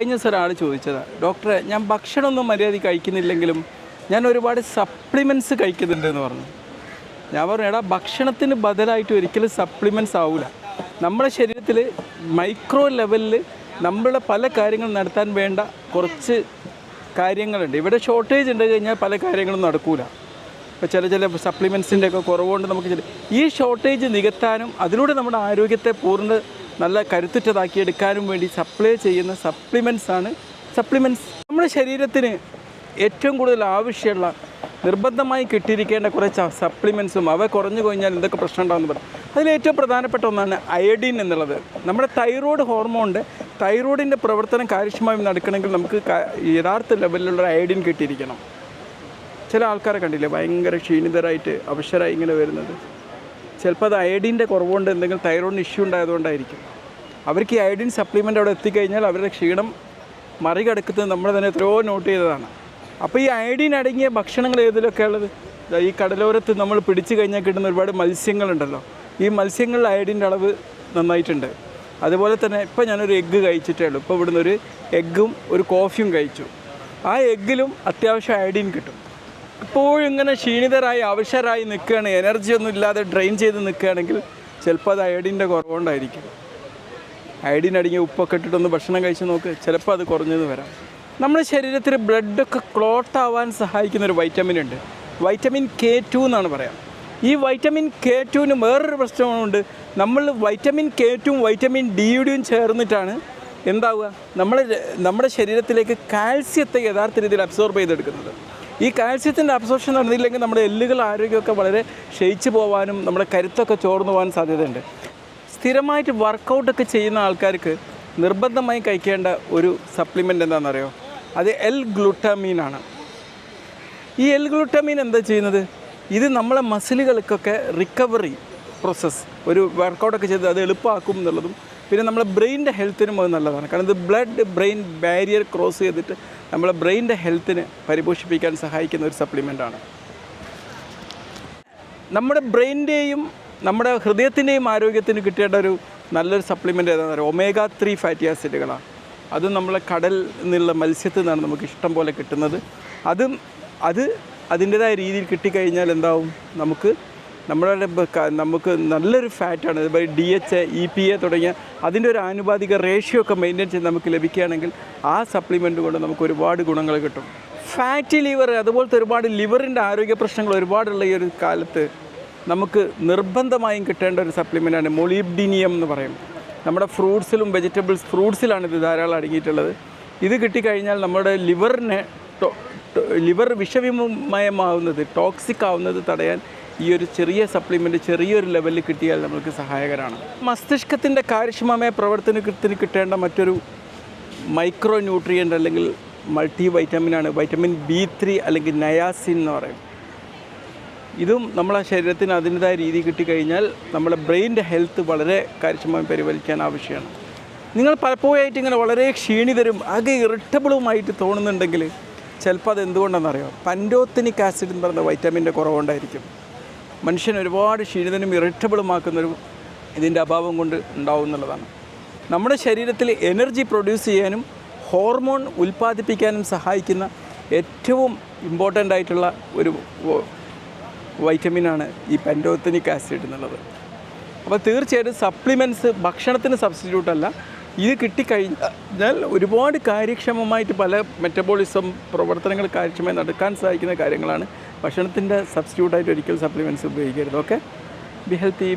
കഴിഞ്ഞ ദിവസം ഒരാൾ ചോദിച്ചതാ ഡോക്ടറെ ഞാൻ ഭക്ഷണമൊന്നും മര്യാദ കഴിക്കുന്നില്ലെങ്കിലും ഞാൻ ഒരുപാട് സപ്ലിമെന്റ്സ് കഴിക്കുന്നുണ്ട് എന്ന് പറഞ്ഞു. ഞാൻ പറഞ്ഞു എടാ ഭക്ഷണത്തിന് ബദലായിട്ട് ഒരിക്കലും സപ്ലിമെന്റ്സ് ആവില്ല നമ്മുടെ ശരീരത്തിൽ മൈക്രോ ലെവലിൽ നമ്മളെ പല കാര്യങ്ങൾ നടത്താൻ വേണ്ട കുറച്ച് കാര്യങ്ങളുണ്ട്. ഇവിടെ ഷോർട്ടേജ് ഉണ്ട് കഴിഞ്ഞാൽ പല കാര്യങ്ങളും നടക്കൂല. ഇപ്പോൾ ചില ചില സപ്ലിമെൻസിന്റെ ഒക്കെ കുറവുകൊണ്ട് നമുക്ക് ഈ ഷോർട്ടേജ് നികത്താനും അതിലൂടെ നമ്മുടെ ആരോഗ്യത്തെ പൂർണ നല്ല കരുത്തുറ്റതാക്കി എടുക്കാനും വേണ്ടി സപ്ലൈ ചെയ്യുന്ന സപ്ലിമെന്റ്സ് ആണ് സപ്ലിമെന്റ്സ് നമ്മുടെ ശരീരത്തിന് ഏറ്റവും കൂടുതൽ ആവശ്യമുള്ള നിർബന്ധമായി കിട്ടിയിരിക്കേണ്ട കുറച്ച് സപ്ലിമെൻസും അവ കുറഞ്ഞു കഴിഞ്ഞാൽ എന്തൊക്കെ പ്രശ്നം ഉണ്ടാകുമെന്ന് പറയും അതിലേറ്റവും പ്രധാനപ്പെട്ട ഒന്നാണ് അയഡിൻ എന്നുള്ളത്. നമ്മുടെ തൈറോയ്ഡ് ഹോർമോണിന്റെ തൈറോയിഡിന്റെ പ്രവർത്തനം കാര്യക്ഷമമായി നടക്കണമെങ്കിൽ നമുക്ക് യഥാർത്ഥ ലെവലിലുള്ള അയഡിൻ കിട്ടിയിരിക്കണം. ചില ആൾക്കാരെ കണ്ടില്ലേ? ഭയങ്കര ക്ഷീണിതരായിട്ട് അവശരായി ഇങ്ങനെ വരുന്നത്. ചിലപ്പോൾ അത് അയഡിന്റെ കുറവുകൊണ്ട് എന്തെങ്കിലും തൈറോയിഡിന് ഇഷ്യൂ ഉണ്ടായതുകൊണ്ടായിരിക്കും. അവർക്ക് ഈ അയഡിൻ സപ്ലിമെന്റ് അവിടെ എത്തിക്കഴിഞ്ഞാൽ അവരുടെ ക്ഷീണം മറികടക്കുന്നത് നമ്മൾ തന്നെ എത്രയോ നോട്ട് ചെയ്തതാണ്. അപ്പോൾ ഈ അയഡിൻ അടങ്ങിയ ഭക്ഷണങ്ങൾ ഏതിലൊക്കെ ഉള്ളത്? ഈ കടലോരത്ത് നമ്മൾ പിടിച്ചു കഴിഞ്ഞാൽ കിട്ടുന്ന ഒരുപാട് മത്സ്യങ്ങളുണ്ടല്ലോ. ഈ മത്സ്യങ്ങളിൽ അയഡിന്റെ അളവ് നന്നായിട്ടുണ്ട്. അതുപോലെ തന്നെ ഇപ്പോൾ ഞാനൊരു എഗ്ഗ് കഴിച്ചിട്ടേ ഉള്ളൂ. ഇപ്പോൾ ഇവിടുന്ന് ഒരു എഗ്ഗും ഒരു കോഫിയും കഴിച്ചു. ആ എഗ്ഗിലും അത്യാവശ്യം അയഡിൻ കിട്ടും. ഇപ്പോഴും ഇങ്ങനെ ക്ഷീണിതരായി അവശരായി നിൽക്കുകയാണ്. എനർജി ഒന്നും ഇല്ലാതെ ഡ്രെയിൻ ചെയ്ത് നിൽക്കുകയാണെങ്കിൽ ചിലപ്പോൾ അത് അയഡിന്റെ കുറവുകൊണ്ടായിരിക്കും. അയഡിൻ അടങ്ങിയ ഉപ്പൊക്കെ ഇട്ടിട്ടൊന്ന് ഭക്ഷണം കഴിച്ച് നോക്ക് ചിലപ്പോൾ അത് കുറഞ്ഞെന്ന് വരാം. നമ്മുടെ ശരീരത്തിൽ ബ്ലഡൊക്കെ ക്ലോട്ട് ആവാൻ സഹായിക്കുന്ന ഒരു വൈറ്റമിൻ ഉണ്ട്. വൈറ്റമിൻ കെ ടു എന്നാണ് പറയാം. ഈ വൈറ്റമിൻ കെ ടുവിന് വേറൊരു പ്രശ്നമുണ്ട്. നമ്മൾ വൈറ്റമിൻ കെ ടുവും വൈറ്റമിൻ ഡിയുടെയും ചേർന്നിട്ടാണ് എന്താവുക? നമ്മുടെ നമ്മുടെ ശരീരത്തിലേക്ക് കാൽസ്യത്തെ യഥാർത്ഥ രീതിയിൽ അബ്സോർബ് ചെയ്തെടുക്കുന്നത്. ഈ കാൽസ്യത്തിന്റെ അബ്സോർപ്ഷൻ നടന്നില്ലെങ്കിൽ നമ്മുടെ എല്ലുകൾ ആരോഗ്യമൊക്കെ വളരെ ക്ഷയിച്ചു പോകാനും നമ്മുടെ കരുത്തൊക്കെ ചോർന്നു പോകാൻ സാധ്യതയുണ്ട്. സ്ഥിരമായിട്ട് വർക്കൗട്ടൊക്കെ ചെയ്യുന്ന ആൾക്കാർക്ക് നിർബന്ധമായി കഴിക്കേണ്ട ഒരു സപ്ലിമെന്റ് എന്താണെന്നറിയോ? അത് എൽ ഗ്ലൂട്ടാമീൻ ആണ്. ഈ എൽ ഗ്ലൂട്ടാമീൻ എന്താ ചെയ്യുന്നത്? ഇത് നമ്മളെ മസിലുകൾക്കൊക്കെ റിക്കവറി പ്രോസസ്സ് ഒരു വർക്കൗട്ടൊക്കെ ചെയ്ത് അത് എളുപ്പമാക്കും എന്നുള്ളതും പിന്നെ നമ്മളെ ബ്രെയിനിന്റെ ഹെൽത്തിനും അത് നല്ലതാണ്. കാരണം ഇത് ബ്ലഡ് ബ്രെയിൻ ബാരിയർ ക്രോസ് ചെയ്തിട്ട് നമ്മളെ ബ്രെയിനിന്റെ ഹെൽത്തിനെ പരിപോഷിപ്പിക്കാൻ സഹായിക്കുന്ന ഒരു സപ്ലിമെന്റാണ്. നമ്മുടെ ബ്രെയിനിന്റെയും നമ്മുടെ ഹൃദയത്തിന്റെയും ആരോഗ്യത്തിന് കിട്ടേണ്ട ഒരു നല്ലൊരു സപ്ലിമെന്റ് ഏതാണെന്ന് പറയുക ഒമേഗ ത്രീ ഫാറ്റി ആസിഡുകളാണ്. അത് നമ്മളെ കടൽ നിന്നുള്ള മത്സ്യത്തിൽ നിന്നാണ് നമുക്ക് ഇഷ്ടം പോലെ കിട്ടുന്നത്. അതും അത് അതിന്റേതായ രീതിയിൽ കിട്ടിക്കഴിഞ്ഞാൽ എന്താവും? നമുക്ക് നമ്മുടെ നമുക്ക് നല്ലൊരു ഫാറ്റാണ് D H E P A തുടങ്ങിയ അതിന്റെ ഒരു ആനുപാതിക റേഷ്യോ ഒക്കെ മെയിന്റെയിൻ ചെയ്ത് നമുക്ക് ലഭിക്കുകയാണെങ്കിൽ ആ സപ്ലിമെന്റ് കൊണ്ട് നമുക്ക് ഒരുപാട് ഗുണങ്ങൾ കിട്ടും. ഫാറ്റി ലിവർ അതുപോലത്തെ ഒരുപാട് ലിവറിന്റെ ആരോഗ്യ പ്രശ്നങ്ങൾ ഒരുപാടുള്ള ഈ ഒരു കാലത്ത് നമുക്ക് നിർബന്ധമായും കിട്ടേണ്ട ഒരു സപ്ലിമെന്റാണ് മൊളിബ്ഡിനിയം എന്ന് പറയും. നമ്മുടെ ഫ്രൂട്ട്സിലും വെജിറ്റബിൾസ് ഫ്രൂട്ട്സിലാണ് ഇത് ധാരാളം അടങ്ങിയിട്ടുള്ളത്. ഇത് കിട്ടിക്കഴിഞ്ഞാൽ നമ്മുടെ ലിവറിനെ ലിവർ വിഷവിമയമാവുന്നത് ടോക്സിക് ആവുന്നത് തടയാൻ ഈ ഒരു ചെറിയ സപ്ലിമെന്റ് ചെറിയൊരു ലെവലിൽ കിട്ടിയാൽ നമുക്ക് സഹായകരമാണ് മസ്തിഷ്കത്തിന്റെ കാര്യക്ഷമമായ പ്രവർത്തനത്തിന് കിട്ടേണ്ട മറ്റൊരു മൈക്രോ ന്യൂട്രിയന്റ് അല്ലെങ്കിൽ മൾട്ടി വൈറ്റമിനാണ് വൈറ്റമിൻ ബി ത്രീ അല്ലെങ്കിൽ നയാസിൻ എന്ന് പറയും ഇതും നമ്മളെ ശരീരത്തിന് അതിന്റെതായ രീതി കിട്ടിക്കഴിഞ്ഞാൽ നമ്മുടെ ബ്രെയിന്റെ ഹെൽത്ത് വളരെ കാര്യക്ഷമമായി പരിപാലിക്കാൻ ആവശ്യമാണ്. നിങ്ങൾ പലപ്പോഴായിട്ട് ഇങ്ങനെ വളരെ ക്ഷീണിതരും ആകെ ഇറിറ്റബിളുമായിട്ട് തോന്നുന്നുണ്ടെങ്കിൽ ചിലപ്പോൾ അത് എന്തുകൊണ്ടാണെന്നറിയോ പൻഡോത്തനിക് ആസിഡ് എന്ന് പറയുന്ന വൈറ്റമിന്റെ കുറവുകൊണ്ടായിരിക്കും. മനുഷ്യൻ ഒരുപാട് ക്ഷീണിതനും ഇറിറ്റബിളുമാക്കുന്നൊരു ഇതിന്റെ അഭാവം കൊണ്ട് ഉണ്ടാവും എന്നുള്ളതാണ് നമ്മുടെ ശരീരത്തിൽ എനർജി പ്രൊഡ്യൂസ് ചെയ്യാനും ഹോർമോൺ ഉൽപ്പാദിപ്പിക്കാനും സഹായിക്കുന്ന ഏറ്റവും ഇമ്പോർട്ടന്റ് ആയിട്ടുള്ള ഒരു വൈറ്റമിനാണ് ഈ പെൻഡോത്തനിക് ആസിഡ് എന്നുള്ളത്. അപ്പോൾ തീർച്ചയായിട്ടും സപ്ലിമെന്റ്സ് ഭക്ഷണത്തിന് സബ്സ്റ്റിറ്റ്യൂട്ടല്ല ഇത് കിട്ടിക്കഴിഞ്ഞാൽ ഒരുപാട് കാര്യക്ഷമമായിട്ട് പല മെറ്റബോളിസം പ്രവർത്തനങ്ങൾ കാര്യക്ഷമമായി നടക്കാൻ സഹായിക്കുന്ന കാര്യങ്ങളാണ്. ഭക്ഷണത്തിന്റെ സബ്സ്റ്റിറ്റ്യൂട്ടായിട്ട് ഒരിക്കൽ സപ്ലിമെന്റ്സ് ഉപയോഗിക്കരുത്. Okay be healthy